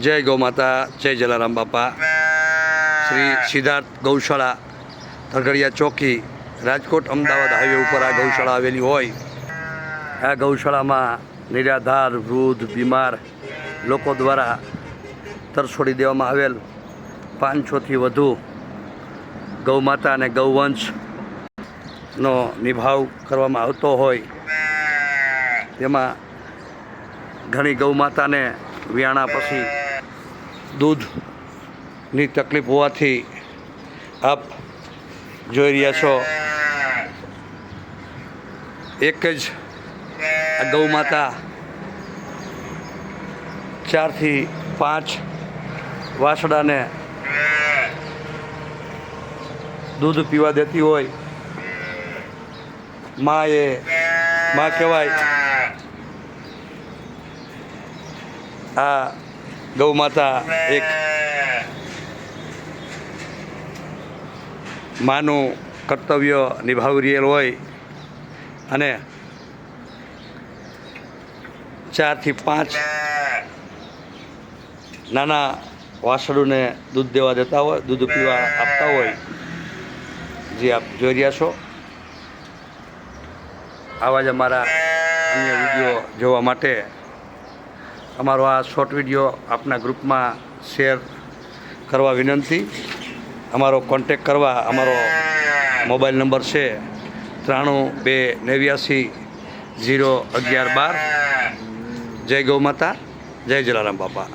જય ગૌ માતા, જય જલારામ બાપા. શ્રી સિદ્ધાર્થ ગૌશાળા તરઘડિયા ચોકી, રાજકોટ, અમદાવાદ હાઈવે ઉપર આ ગૌશાળા આવેલી હોય. આ ગૌશાળામાં નિરાધાર, વૃદ્ધ, બીમાર લોકો દ્વારા તરછોડી દેવામાં આવેલ પાંચસોથી વધુ ગૌમાતા અને ગૌવંશનો નિભાવ કરવામાં આવતો હોય. તેમાં ઘણી ગૌમાતાને વિયાણા પછી દૂધની તકલીફ હોવાથી આપ જોઈ રહ્યા છો. એક જ આ ગૌમાતા ચારથી પાંચ વાસડાને દૂધ પીવા દેતી હોય. મા એ મા કહેવાય, આ ગૌ માતા એક માનું કર્તવ્ય નિભાવી રહેલ હોય અને ચારથી પાંચ નાના વાસળુને દૂધ દેવા દેતા હોય, દૂધ પીવા આપતા હોય, જે આપ જોઈ રહ્યા છો. આવા જ અમારા અન્ય વીડિયો જોવા માટે અમારો આ શોર્ટ વીડિયો આપના ગ્રુપમાં શેર કરવા વિનંતી. અમારો કોન્ટેક કરવા અમારો મોબાઈલ નંબર છે ત્રાણું બે નેવ્યાસી ઝીરો અગિયાર બાર. જય ગૌ માતા, જય જલારામ બાપા.